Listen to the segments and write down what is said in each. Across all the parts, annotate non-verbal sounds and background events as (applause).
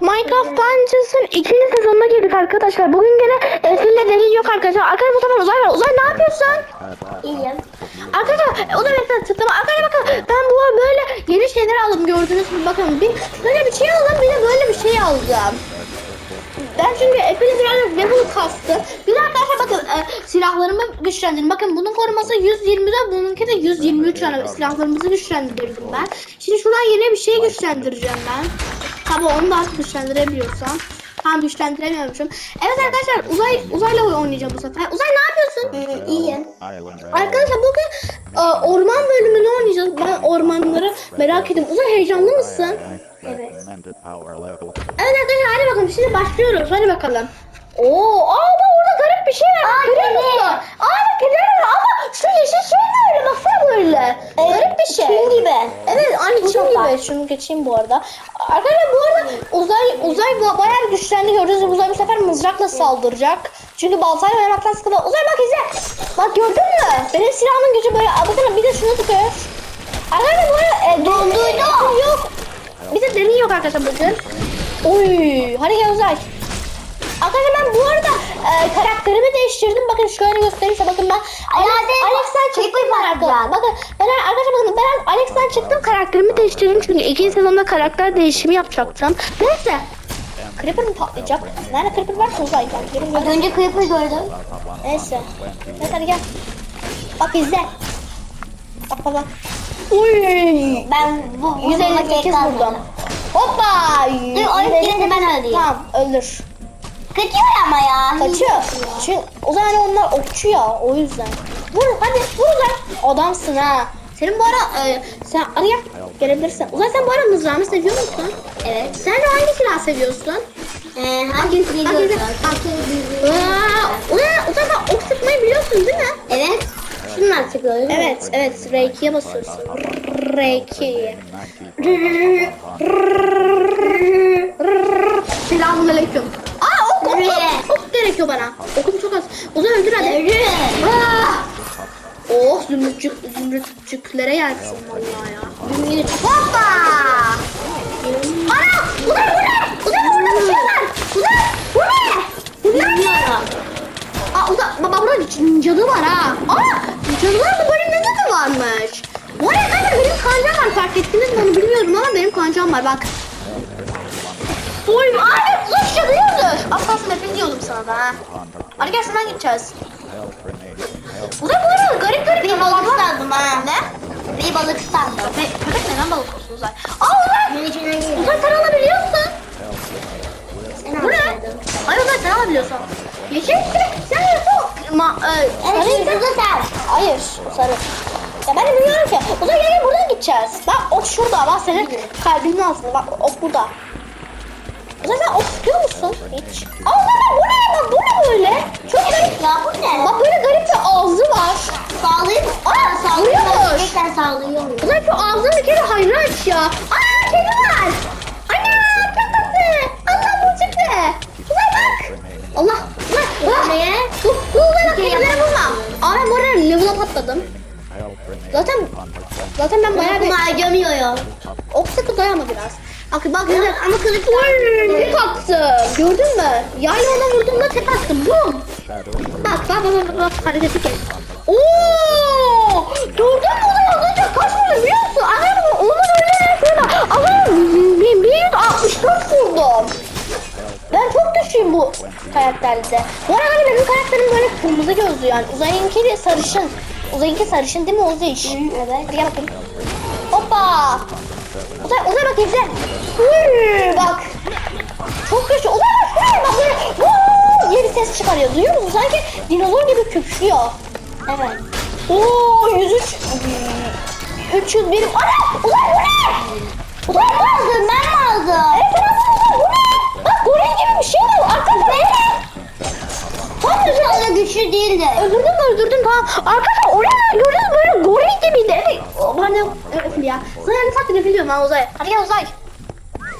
Minecraft Dungeons'ın ikinci sezonuna girdik arkadaşlar. Bugün gene Efil'le Deli yok arkadaşlar. Arkadaşlar bu sefer Uzay var. Uzay ne yapıyorsun? İyiyim. Arkadaşlar o da benim tıklama. Arkadaşlar bakın ben bu böyle yeni şeyler aldım gördünüz mü? Bakın bir böyle bir şey aldım bir de böyle bir şey aldım. Ben çünkü Efe'nin birazcık level kastı. Bir de arkadaşlar bakın e, silahlarımı güçlendirdim. Bakın bunun koruması 124, bununki de 123 yani silahlarımızı güçlendirdim ben. Şimdi şuradan yeni bir şey güçlendireceğim ben. Tabii onu da artık güçlendirebiliyorsam. Tam güçlendiremiyormuşum. Evet arkadaşlar uzay uzayla oynayacağım bu sefer. Uzay ne yapıyorsun? Hı, iyiyim. Arkadaşlar bugün e, orman bölümünü oynayacağız. Ben ormanları merak ediyorum. Uzay heyecanlı mısın? Evet. Evet arkadaşlar hadi bakalım şimdi başlıyoruz. Hadi bakalım. Oo, aa bak orada garip bir şey var. Aa, Görüyor kedi. musun? Aa bak var ama şu yeşil şey ne böyle. garip bir şey. Çin gibi. Evet da var. gibi. Şunu geçeyim bu arada. Arkadaşlar bu arada uzay uzay ba- bayağı güçlendi gördünüz mü? Uzay bu sefer mızrakla saldıracak. Çünkü baltayla oynamaktan sıkıldı. Uzay bak izle. Bak gördün mü? Benim silahımın gücü böyle. Bakın bir de şunu tıkıyor. Arkadaşlar bu arada e, donduydu. Yok. Bir de deney yok arkadaşlar bugün. Oy, hadi gel uzay. Arkadaşlar ben bu arada e, karakterimi değiştirdim. Bakın şöyle gösterirse bakın ben Alex, Alex'ten çıktım arkadaşlar. Bakın ben arkadaşlar bakın ben Alex'ten çıktım karakterimi değiştirdim çünkü ikinci sezonda karakter değişimi yapacaktım. Neyse. Creeper mi patlayacak? Nerede Creeper varsa uzay. Ben Creeper Az önce Creeper gördüm. Neyse. Neyse hadi gel. Bak izle. Bak bak bak. Uy. Ben bu bu 158 bunu vurdum. Hoppa. Dur o ikisini de ben öldüreyim. Tamam öldür. Kaçıyor ama ya. Kaçıyor. Çünkü o zaman onlar okçu ya o yüzden. Vur hadi vur lan. Adamsın ha. Senin bu ara e, sen araya gelebilirsin. Uzay sen bu ara mızrağını seviyor musun? Evet. Sen de hangi silah seviyorsun? Ee, diyorsun? Aa, Uzay, Uzay sen ok sıkmayı biliyorsun değil mi? Evet. Şunlar çıkıyor. Evet evet R2'ye basıyorsun. R2'ye. Selamünaleyküm. Aa ok, ok gerekiyor bana. Okum çok az. Uzay öldür hadi. Evet. Ah! Oh zümrütçük, zümrütçüklere gelsin vallahi ya. Zümrüt. Hoppa! Ana! Uzay bu ne? Uzay burada bir şey var. Uzay bu ne? Bunlar ne? Aa Uzay baba burada cadı var ha. Aa cadılar bu bölümde de varmış. Bu arada benim kancam var fark ettiniz mi onu bilmiyorum ama benim kancam var bak. Oy abi uzay cadı öldür. Aslan nefes diyordum sana da ha. Hadi gel şuradan gideceğiz. Uzay bu arada garip garip Bir balık sandım ha. Ne? Bir balık sandım. Köpek, köpek neden balık olsun Uzay? Aa Uzay! Uzay sen alabiliyorsun. Sen Bu ne? Ay Uzay sen alabiliyorsun. Yeşil sen yapın. Ma, e, sarı bu sen. Hayır sarı. Ya ben de bilmiyorum ki. Uzay gel gel buradan gideceğiz. Bak ok şurada bak senin kalbinin altında bak ok burada. Ok sıkıyor musun? Hiç. Bak bu ne? Bak bu ne böyle? Çok garip. Ya bu ne? Bak böyle garip bir ağzı var. Sağlıyor mu? Aa Sağlıyor. Gerçekten sağlıyor? Uzay şu ağzını bir kere hayra aç ya. Aa kedi var. Ana çok tatlı. Allah bu çıktı. Uzay bak. Allah. Uzay. Uzay. Neye? Dur dur bak kedileri bulmam. Aa bu arada level up atladım. Zaten zaten ben bayağı bir Bunu harcamıyorum. ok sıkı dayama biraz. Bak bak güzel ama kılıç tek attım. Gördün mü? Yayla ona vurduğumda tek attım. Bum. Bak bak bak bak, bak hareketi kes. Oo! Gördün mü onu az önce kaç vurdu biliyor musun? Anam onu öyle şöyle. Bir, bir 164 vurdum. Ben çok düşüğüm bu karakterde. Bu arada hani benim karakterim böyle kırmızı gözlü yani. Uzay'ınki de sarışın. Uzay'ınki sarışın değil mi Uzay? Evet. Gel bakayım. Hoppa. Uzay, Uzay bak izle. Hıı, bak. Çok güçlü. Uzay bak şuraya bak böyle. Diye bir ses çıkarıyor. Duyuyor musun? Sanki dinozor gibi köpüşüyor. Evet. Oo 103. 301. Ana! Uzay bu ne? Uzay ne aldın? Ben mi aldım? Evet sen aldın Uzay bu ne? Bak goril gibi bir şey var. Arkadaşlar anda güçlü değildi. Öldürdüm öldürdüm tamam. Arkadaşlar oraya gördünüz böyle goril gibiydi. Evet. O bana refil ya. Sana yani saklı refil diyorum ben Uzay. Hadi gel Uzay.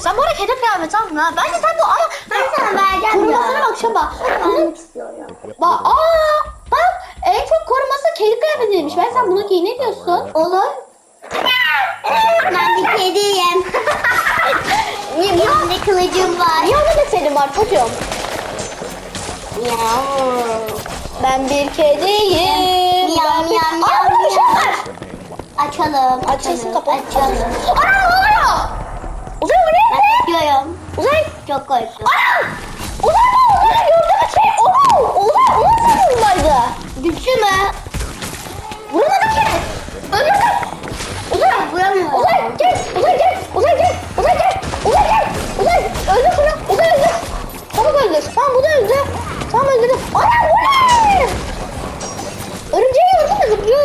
Sen bu arada kedi kıyafeti aldın ha. Bence sen bu ama Ben sana vereceğim korumasına bak şaba. Ben istiyorum. Bak aa bak en çok koruması kedi kıyafetiymiş. Ben sen bunu giy ne diyorsun? Olur. Ben bir kediyim. (laughs) Tane kılıcım var. Niye ona da senin var çocuğum? Miau. Ben bir kediyim. Miyav, bir... miyav, Aa miyav, burada bir şey miyav. var. Açalım. Açılsın kapı. Açalım. Ana ne oluyor? Uzay o ne? Ben gidiyorum. Uzay. Çok korktum. Ana! Uzay bu uzay gördüğümüz şey o mu? Uzay o nasıl bundaydı? Güçlü mü? Vuramadı ki. Öldürdüm. Uzay. Vuramıyorum. Uzay gel. Uzay gel. Uzay gel. Uzay gel. Uzay gel. Uzay öldür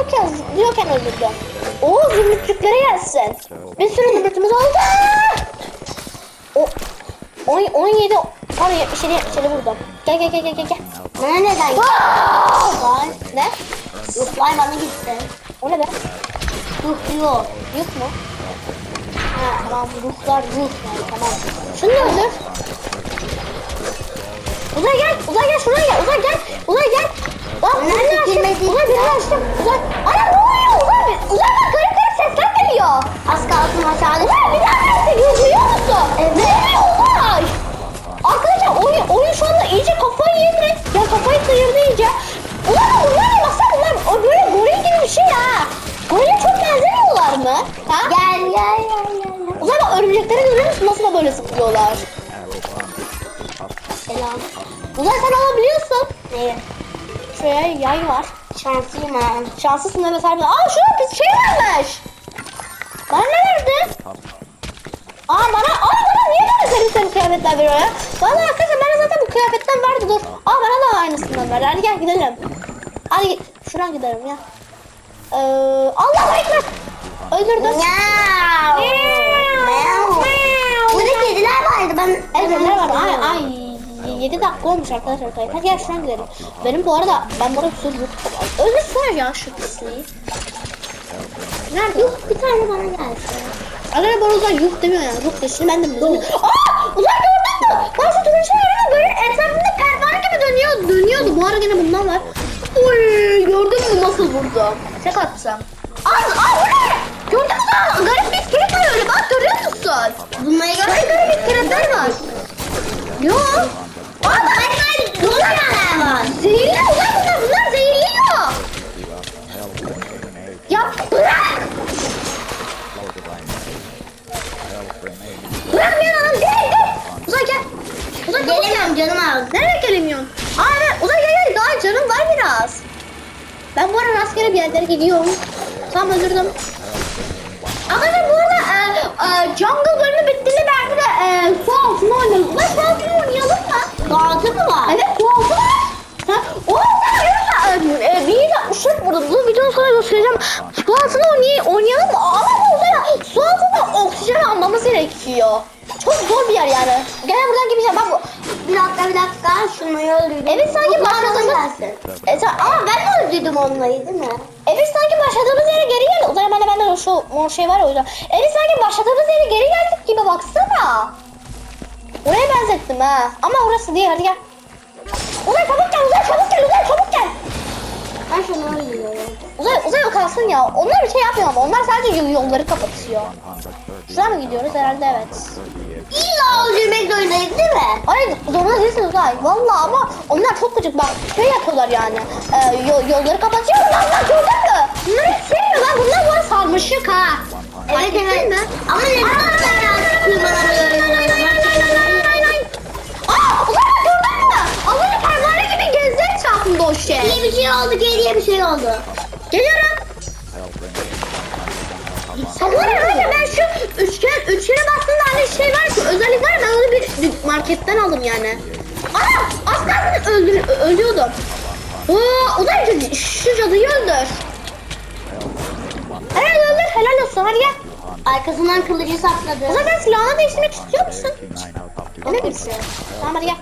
Zıplıyorken, zıplıyorken öldürdüm. Oo zümrütçüklere gelsin. Bir sürü zümrütümüz oldu. O, on, 17, pardon 77, 77 vurdum. Gel gel gel gel gel. Bana neden var? Ne? Ruhlar bana gitti. O ne be? Ruh yok. Yok mu? Ha tamam ruhlar ruh yani tamam. Şunu da öldür. Uzay gel, uzay gel şuraya gel, uzay gel, uzay gel. Lan Onun birini açtım, uzay birini açtım, uzay. Ana ne oluyor uzay? Uzay bak garip garip sesler geliyor. Az kalsın aşağıda. Uzay bir daha geliyor duyuyor musun? Evet. Ne oluyor? Arkadaşlar oyun, oyun şu anda iyice kafayı yedi. Ya kafayı sıyırdı iyice. Ulan bunlar ne baksana bunlar o böyle goril gibi bir şey ha. Gorile çok benzemiyorlar mı? Ha? Gel gel gel gel. Uzay bak örümcekleri görüyor musun? Nasıl da böyle zıplıyorlar. Selam. Uzay sen alabiliyorsun. Ne? Şuraya yay var. Şanslıyım ha. Şanslısın deme sahibi. Aa şurada bir şey varmış. Bana ne verdi? Aa bana, aa bana niye böyle senin senin kıyafetler veriyor ya? Bana arkadaşlar bana zaten bu kıyafetten verdi dur. Aa bana da aynısından verdi. Hadi gel gidelim. Hadi. Şuradan gidelim ya. Ee, Allah ekber. Öldürdüm. Miau. Miau. Burada kediler vardı. Ben Evet neler var? Ay ay. 7 dakika olmuş arkadaşlar kayıt. Hadi gel şuradan gidelim. Benim bu arada ben burada bir sürü ruh Öldürsene ya şu pisliği. Nerede? Yok bir tane bana gelsin. Arkadaşlar bana uzay yuh demiyor yani. Ruh dışını ben de mi demiyorum? Aa! Uzay gördün mü? Bak şu turuncu var böyle etrafında pervane gibi dönüyor. Dönüyordu. Bu arada yine bundan var. Uy gördün mü nasıl vurdu? Tek atsam. Aa, aa bu ne? Gördün mü? Garip bir iskelet var öyle bak görüyor musun? Bunları Garip garip iskeletler var. Yok. Aa bak bunlar var. Zehirli uzay bunlar. Bunlar zehirliyor. Ya bırak. Bırak beni lan. Gel gel. Uzay gel. Canım ağrıdı. Nereye gelemiyorsun? Aa. Uzay gel gel. Daha canım var biraz. Ben bu ara rastgele bir yerlere gidiyorum. Tamam öldürdüm. Arkadaşlar bu arada e, e, Jungle bölümü bittiğinde belki de e, su altına oynarız. Ulan su altına oynayalım mı? Doğası mı var? Evet su altı var. Ha, o yüzden e, e, bir de ışık burada. Bu videonun sonra göstereceğim. Su altına oynay oynayalım mı? Ama bu uzaya su altında oksijen almamız gerekiyor. Çok zor bir yer yani. Gel buradan gideceğim. Bak bu. Bir dakika bir dakika şunu öldürdüm. Evet sanki Bu başladığımız... gelsin. E, sen, ama ben de Öldürdüm onları değil mi? Evet sanki başladığımız yere geri geldik. O zaman bende bende şu mor şey var ya o yüzden. Evet sanki başladığımız yere geri geldik gibi baksana. Oraya benzettim ha. Ama orası değil hadi gel. Uzay çabuk gel uzay çabuk gel uzay çabuk gel. Ben şunu öldürüyorum. Uzay uzay o kalsın ya. Onlar bir şey yapmıyor ama onlar sadece yolları kapatıyor. Şuradan mı gidiyoruz herhalde evet. İlla öldürmek zorundayız değil mi? Hayır zorunda değilsin uzay. Valla ama onlar çok gıcık bak şey yapıyorlar yani. Ee, yo- yolları kapatıyor. Lan lan gördün mü? Bunları hiç sevmiyor lan. Bunlar bu arada sarmaşık ha. Evet evet. mi? Ama neden bana kıymaları bir şey oldu. Geliyorum. Sabır arkadaşlar ben şu üçgen, üçgene bastığımda hani şey var ki özellik var ya, ben onu bir marketten aldım yani. Aa az kalsın öldür, ölüyordum. Oo, o da şu, şu cadıyı öldür. Helal öldür helal olsun hadi gel. Arkasından kılıcı O sakladı. zaman silahını değiştirmek istiyor musun? O ne birisi? Tamam hadi gel.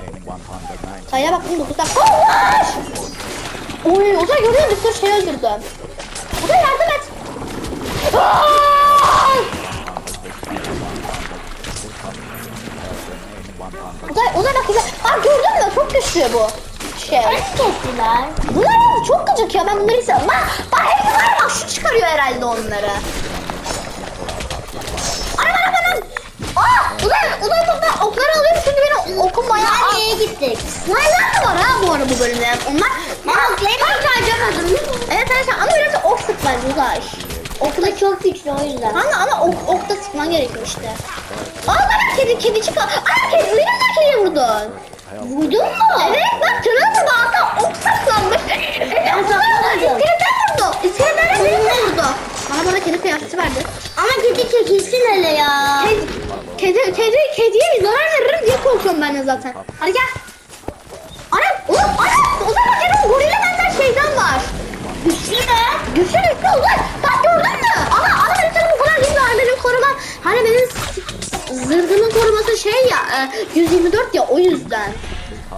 Sayıya bak 19 dakika. Allah! Oy o da görüyor bir sürü şey öldürdüm. O da yardım et. Ay! Uzay, uzay bak uzay. Aa gördün mü? Çok güçlü bu şey. Beni kestiler. Bunlar çok gıcık ya ben bunları istemem. Bak, bak hepsi var bak şu çıkarıyor herhalde onları. Ana bana bana. Aa uzay uzay topla okları gittik. Slime'lar da var ha bu arada bu bölümde. Onlar Ama Flame'i harcamadım. Evet arkadaşlar ama biraz ok sık bence Uzay. Okula çok güçlü o yüzden. Ama ama ok, ok da sıkman gerekiyor işte. Aa bana kedi kedi çıkar. Aa kedi benim de kediye vurdun. Vurdun mu? Evet bak tırnağın altına ok saklanmış. Ben saklamadım. Vurdu. İskeletten benim de vurdu. Bana bana kedi kıyafeti verdi. Ama kedi çekilsin hele ya. Kedi, kedi, kedi, kediye bir zarar veririm diye korkuyorum ben de zaten. Hadi gel. Anam, oğlum, anam, o zaman senin gorille benden şeyden var. Güçlü mü? Güçlü güçlü uzay. Bak gördün mü? Ama ama benim canım bu kadar değil mi? Benim korumam, hani benim zırhımın koruması şey ya, e, 124 ya o yüzden.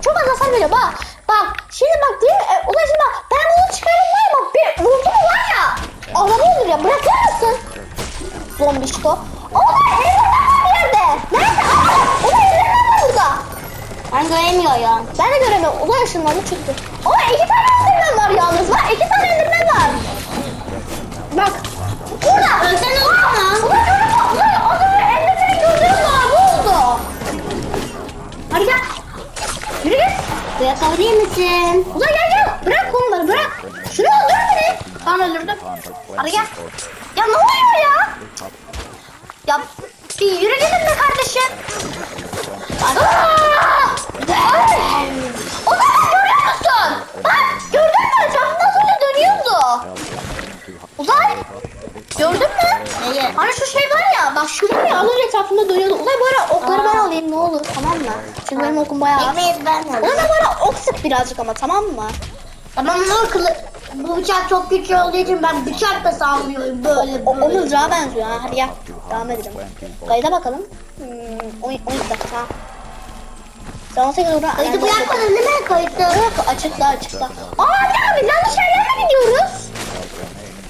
Çok az hasar veriyor bak. Bak şimdi bak mi? E, Uzay şimdi bak ben bunu çıkarım var ya bak bir vurdu mu var ya. Adamı olur ya bırakır mısın? Zombişko. Oğlum elimden var bir yerde. Nerede? Aa, elimden var burada. Ben göremiyorum. Ben de göremiyorum. Uzay ışınlandı çıktı. Ama iki tane endirmen var yalnız. Bak iki tane endirmen var. Bak. Burada. Ölsen olur mu? Uzay gördün mü? Uzay az önce endirmeni gördün mü? Ne oldu? Hadi gel. Yürü git. Bırakabilir misin? Uzay gel gel. Bırak konuları bırak. Şunu öldür beni. Tamam öldürdüm. Hadi gel. Ya ne oluyor ya? Ya bir yürü gidin be kardeşim. O zaman görüyor musun? Bak gördün mü? Etrafında sonra dönüyordu. Uzay. Gördün mü? Neyi? Hani şu şey var ya, bak şu var ya az önce etrafında dönüyordu. Uzay bu ara okları ben alayım ne olur tamam mı? Çünkü benim okum bayağı az. Ekmeği ben Ona alayım. da bana ok sık birazcık ama tamam mı? Tamam ama kılı... Bu bıçak çok güçlü olduğu için ben bıçakla sallıyorum böyle böyle. mızrağa benziyor ha. Hadi gel. Devam edelim. Kayda bakalım. Hmm, 10 12 dakika. Sen 18 uğra. Kaydı bırakmadın değil mi? Kayıtlı. Yok açıkta açıkta. Aa ya biz yanlış yerlere gidiyoruz.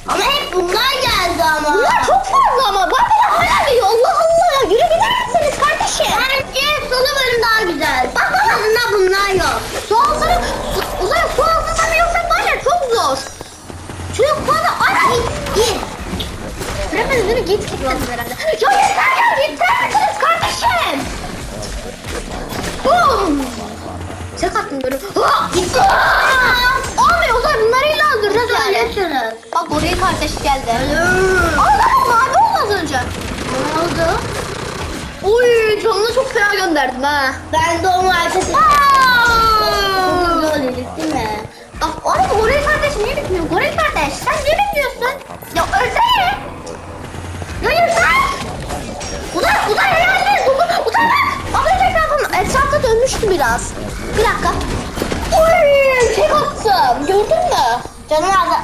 Ama hep bunlar geldi ama. Bunlar çok fazla ama. Bak bana hala geliyor. Allah Allah ya. Yürü gider misiniz kardeşim? Bence sonu bölüm daha güzel. Bak bak azından bunlar yok. Altına, su, uzay su zor. Çünkü bana ara Git. Bırakmadın değil mi? Git git dedim herhalde. Ya yeter ya yeter misiniz kardeşim? Bum! Tek attım böyle. Ha! Gitti. Abi Ozan bunları illa öldüreceğiz yani. Bak oraya kardeş geldi. Allah mavi oldu az önce. Ne oldu? Oy canını çok fena gönderdim ha. Ben de onu arkasına. Aa! Öldürdük değil mi? Bak oğlum Goril kardeş niye bitmiyor? Goril kardeş sen niye bitmiyorsun? Ya ölsene. Ya yeter. Uzay uzay herhalde. Uzay bak. Az önce etrafım, etrafta dönmüştü biraz. Bir dakika. Oy tek attım. Gördün mü? Canım az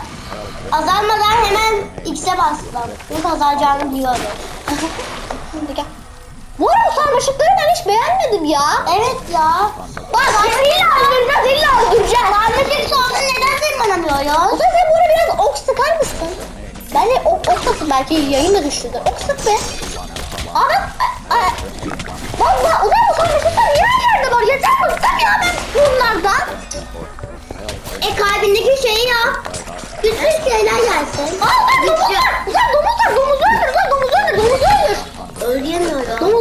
azalmadan hemen X'e bastım. Çünkü azalacağını biliyorum. (laughs) Gel. Bu arada sarmaşıkları ben hiç beğenmedim ya. Evet ya. Bak illa öldüreceğiz illa öldüreceğiz. Sarmaşık sonra neden tırmanamıyoruz? Uzay sen buraya biraz ok sıkar mısın? Bence ok, ok sıkın belki yayın da düştüdür. Ok sık be. Abi, e, e, bak Uzay bu sarmaşıklar niye her yerde var? Yeter bıktım ya ben bunlardan. E kalbindeki şey ya. Güçlü şeyler gelsin. Aa Uzay domuz var. Uzay domuz var. Domuzu öldür. Uzay domuzu öldür. Domuzu öldür. Öldüremiyorum. Güzel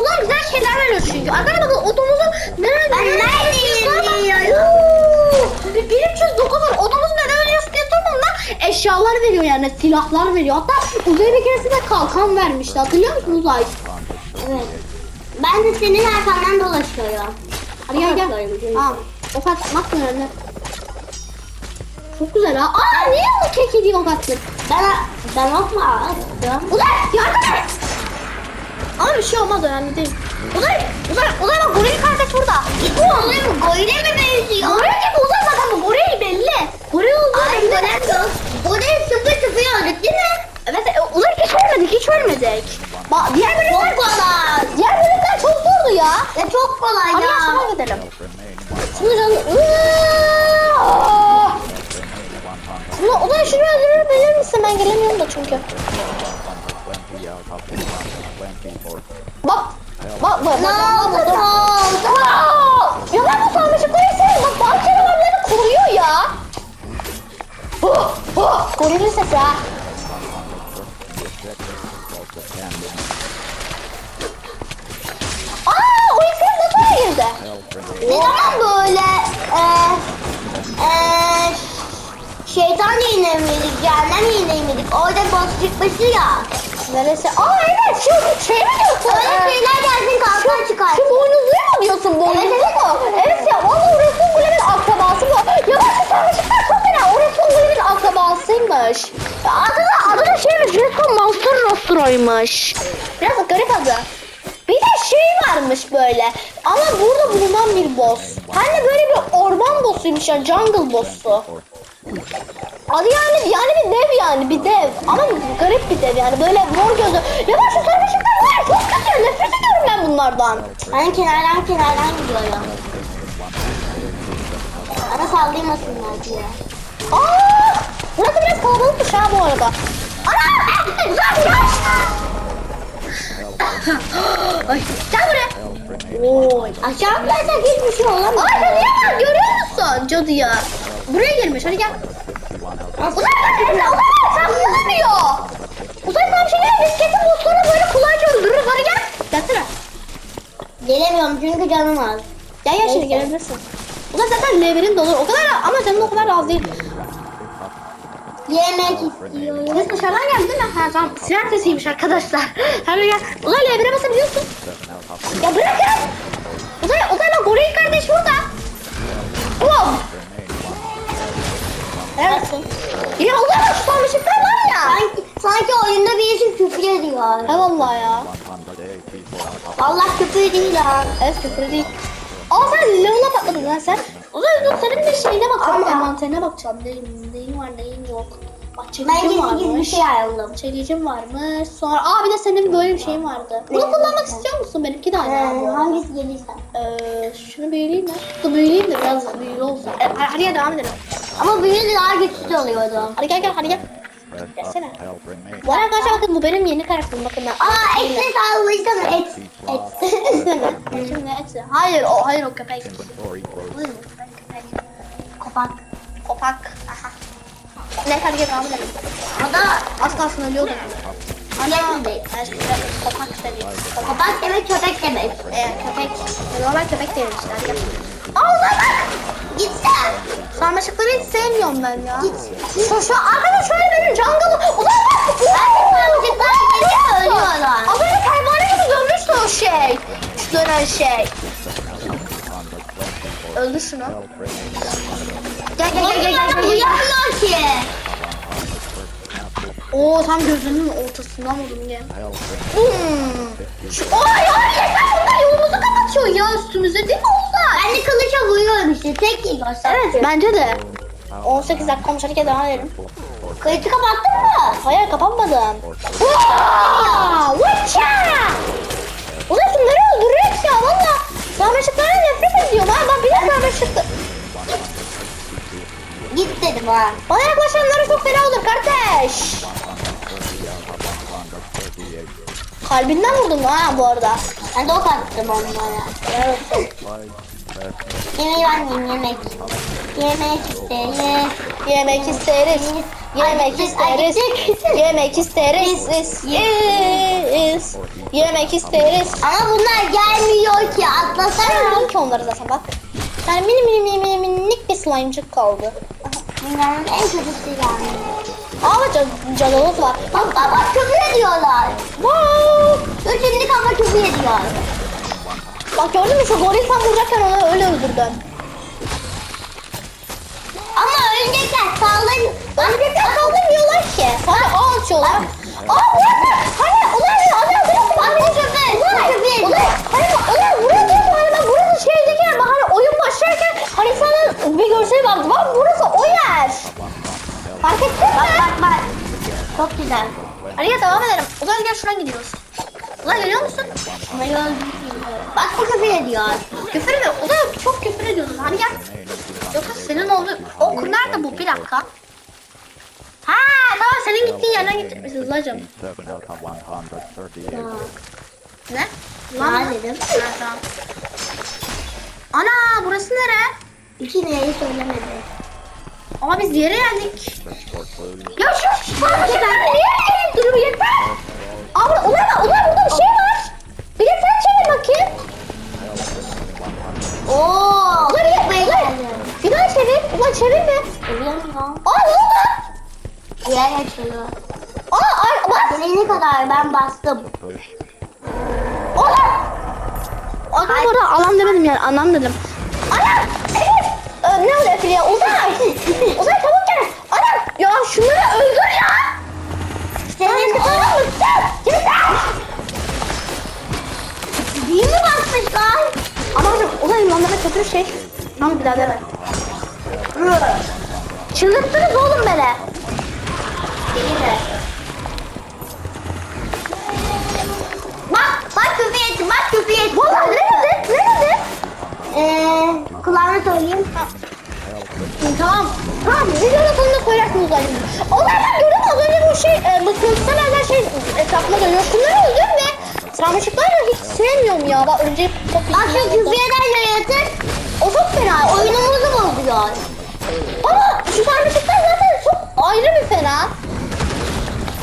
şeyler veriyor çünkü. Arkadaşlar bakın o domuzu nereye Ben neredeyim diyorum. 1309 var. O domuzu neden veriyorsun diye sormadan eşyalar veriyor yani silahlar veriyor. Hatta Uzay bir keresinde kalkan vermişti. Hatırlıyor musun Uzay? Evet. Ben de senin arkandan dolaşıyorum. Hadi gel gel. Tamam. O kadar atmak önemli. Çok güzel ha. Aa niye o keki diye ok attın? Ben, ben okma attım. Uzay yardım et. Ama bir şey olmaz önemli değil. Uzay, Uzay, Uzay bak goril kardeş burada. Bu oluyor mu? Goyle mi benziyor? Goril gibi Uzay zaten bu goril belli. Goril olduğu Ay belli. golem yok. Golem sıfır sıfır öldük değil mi? Evet, e, Uzay hiç ölmedik, hiç ölmedik. Bak diğer bölümler, Çok kolay. diğer bölümler çok zordu ya. Ya çok kolay Hadi ya. ya sana gidelim. Şimdi canım. Iııı! Ulan şunu öldürebilir misin? Ben gelemiyorum da çünkü. Bak. Bak bak. Ne oldu ne oldu? Ya ben bu sarmaşıkları sevdim. Bak bal canavarları koruyor ya. Oh, oh. Gorilin sesi ha. Aa o iksir nasıl oraya girdi? Ne zaman böyle e, e, şeytan yayına mıydık, cehennem yayına mıydık? Orada boss çıkması ya. Neresi? Aa evet şu şey mi diyorsun? Ee, şeyler gelsin kalkan çıkar. Şu boynuzluyu mu diyorsun? Boynuzlu Evet, mu? Evet ya valla o Resul Gule'nin akrabası bu. Ya bak şu sarmaşıklar çok fena. O Resul Gule'nin akrabasıymış. Adı da, adı da şeymiş. Resul Monster Rostro'ymuş. Biraz garip adı. Bir de şey varmış böyle. Ama burada bulunan bir boss. Hani böyle bir orman bossuymuş yani jungle bossu. Adı yani yani bir dev yani bir dev ama garip bir dev yani böyle mor gözü. Ya bak şu sarmaşıklar var ya, çok kötü nefret ediyorum ben bunlardan. Ben kenardan kenardan gidiyorum. Bana saldırmasınlar diye. Aa! Burası biraz kalabalıkmış ha bu arada. Ana! Uzaklaş! (gasps) Ay, gel buraya. Oy. Aşağı atlarsak hiçbir şey olamaz. Ay sen niye var görüyor musun cadıya? Buraya girmiş hadi gel. Uzay sen uzamıyor. Uzay bir şey biz kesin bu sonra böyle kolayca öldürürüz hadi gel. Gelsene. Gelemiyorum çünkü canım az. Gel gel şimdi gelebilirsin. Uzay zaten levelin dolu o kadar ama canın o kadar az değil. Yemek istiyorum. Ses dışarıdan geldi değil mi? Ha tamam. Siren sesiymiş arkadaşlar. (laughs) Hadi gel. Uzay levre basabiliyorsun. Ya bırak ya. Uzay, Uzay bak Goril kardeş burada. Bum. Neredesin? Ya bak şu sarmışıklar var ya. Sanki, sanki oyunda birisi küfür ediyor. He vallahi ya. Vallahi küfür değil ha. Evet küfür değil. Aa sen level'a patladın lan sen. Uzay dur senin bir şeyine bakacağım. Ama- Envanterine bakacağım. Neyin, neyin var neyin yok. Bak Ben çekicim varmış. gizli bir şey ayarladım. Çekicim varmış. Sonra aa bir de senin böyle bir şeyin vardı. Bunu kullanmak istiyor musun? Benimki de aynı. Ee, hangisi gelirse. Ee, şunu büyüleyeyim mi? Dur büyüleyeyim de biraz büyülü olsun. E, hadi, devam edelim. Ama büyüğü daha güçsüz oluyordu. Hadi gel gel hadi gel. Gelsene. Bu arada arkadaşlar bakın bu benim yeni karakterim bakın ben. Aa etle salmışsana et. Et. Şimdi etse. Hayır o hayır o köpek. O köpek. Kapak. Kopak. Aha. Ne hadi gel devam edelim. O da Az kalsın ölüyordu. Ana. kopak seviyorum. Kopak. Demek köpek demek. Ee, köpek. Normal köpek değil işte. Hadi bak. Gitsen. Sarmaşıkları hiç sevmiyorum ben ya. Git. Şu, şu arkada şöyle benim jungle'ım. Uzay bak. Sarmaşıklar geliyor ölüyorlar. Az önce pervane gibi dönmüştü o şey. Dönen şey. Öldür şunu. Gel gel gel gel gel. gel. Uyamıyor ki. Oo tam gözünün ortasından vurdum gel. Hmm. Şu, ay ay yeter bunlar yolumuzu kapatıyor ya üstümüze değil mi Ozan? Ben de kılıça vuruyorum Tek yiyorsa. Evet bence de. 18 dakika gel devam edelim. Kılıcı kapattın mı? Hayır kapatmadım. Vaa! Vıça! Ulan şunları öldürürük ya valla. Sarmaşıklara nefret ediyorum ha. Ben bile sarmaşıktı. Git dedim ha. Bana yaklaşanlara çok fena olur kardeş. Kalbinden vurdum ha bu arada. Ben de ok attım onlara. Evet. Yiyeyim yemek. Yemek isteriz. Yemek isteriz. Yemek isteriz. Yemek isteriz. Is. Yemek isteriz. Ama bunlar gelmiyor ki Sen atlasana. öldün ki onları zaten bak. Yani mini mini mini mini minik bir slime'cık kaldı. Dünyanın en kötüsü yani. Bak can canavuz var. Bak bak bak küfür ediyorlar. Wow. Üçüncü kafa küfür ediyor. Bak gördün mü şu goril tam vuracakken onu öyle öldürdüm. Ama örümcekler saldırın. Örümcekler saldırmıyorlar ki. Sadece ağ açıyorlar. Aa burada. Hani ulan ya hadi hadi. Bak bu köpek. Ulan. Ulan. Hani ulan buraya diyorum hani ben burası şeydeki yer. Hani oyun başlarken hani sana bir görsel vardı. Bak burası o yer. Fark ettin mi? Bak bak bak. Çok güzel. Hadi gel devam edelim. Ulan gel şuradan gidiyoruz. Ulan görüyor musun? Bak bu küfür ediyor. Küfür mü? Ulan çok küfür ediyorsun. Hadi gel. Yoksa senin oldu. O nerede bu? Bir dakika. Ha tamam senin gittiğin yerden gitmişiz Hızlacım. Ne? Lan mı? dedim. Ha, tamam. Ana burası nere? İki neyi söylemedi. Ama biz yere geldik. Ya şu sarmaşıklar niye gelip duruyor yeter? Abi ulan ulan burada bir şey var. Çevir bakayım. Oo. Dur yapmayın. Bir daha çevir. Ulan çevirme. Biliyorum ya. Aa ne oldu? Yer şey açıldı. Aa ay, bas. Gelene kadar ben bastım. Oğlum. Adam orada anam demedim yani anam dedim. Anam. Ee, ne oluyor Filiye? Uzay. Uzay çabuk gel. Anam. Ya şunları öldür ya. Senin anam mısın? Gel. Değil mi basmışlar? Ama hocam Uzay'ın anlamak kötü şey. Ama bir daha deme. Çıldırttınız oğlum beni. Değil mi? Bak, bak etti, bak küfür etti. Vallahi ne dedi? Ne dedi? Eee, kulağına söyleyeyim. Tamam. Tamam. Videonun sonunda koyarsın Uzay'ın. Uzay'dan gördün mü? Az önce bu şey, e, mıknatısal her şey etrafıma dönüyor. Şunları öldüm ve sarmaşıkları hiç sevmiyorum ya. Bak önce çok Bak şu küfür eden yaratır, O çok fena. Oyunumuzu bozuyor. Ama şu sarmaşıklar zaten çok ayrı bir fena.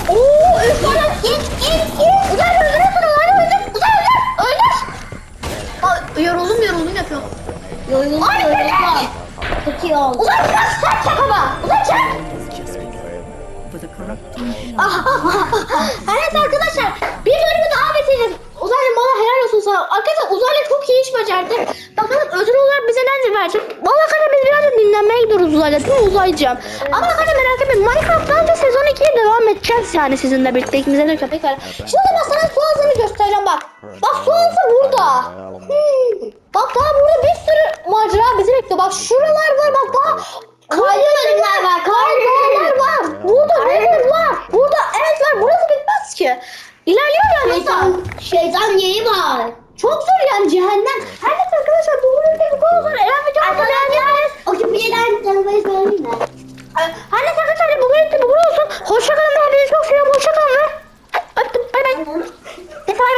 Oo, üç tane git git git. Uzay öldürüyorsun Uzay öldür. Uzay öldür. Öldür. Aa, yoruldum yoruldum yapıyorum. Yoruldum, yoruldum. Çok iyi oldu. Uzay biraz sert çak ama. Uzay çak. (laughs) evet arkadaşlar bir bölümü daha bitireceğiz. Uzaylı bana helal olsun sana. Arkadaşlar uzaylı çok iyi iş becerdi. Bakalım ödül olarak bize ne verecek? Valla arkadaşlar biz birazcık dinlenmeye gidiyoruz uzayla değil mi uzaycığım? Ama arkadaşlar merak etmeyin Minecraft'tan da sezon 2'ye devam edeceğiz yani sizinle birlikte ikimize de köpek var. Şimdi ben sana su ağzını göstereceğim bak. Bak su ağzı burada. Hmm. Bak daha burada bir sürü macera bizi bekliyor. Bak şuralar var bak daha Kaldırımlar var. Kaldırımlar var. Burada nedir var? Burada evet var. Burası bitmez ki. İlerliyor yani. Şeytan, şeytan yeri var. Çok zor yani cehennem. Her neyse arkadaşlar bu bölümde bu olur. Eren ve Can'la beğendiniz. O küpüyeden tanımayı söyleyeyim mi? Her neyse arkadaşlar bu bölümde bu olsun. Hoşçakalın. Hepinizi çok seviyorum. Hoşçakalın. Öptüm. Bay bay. Neyse.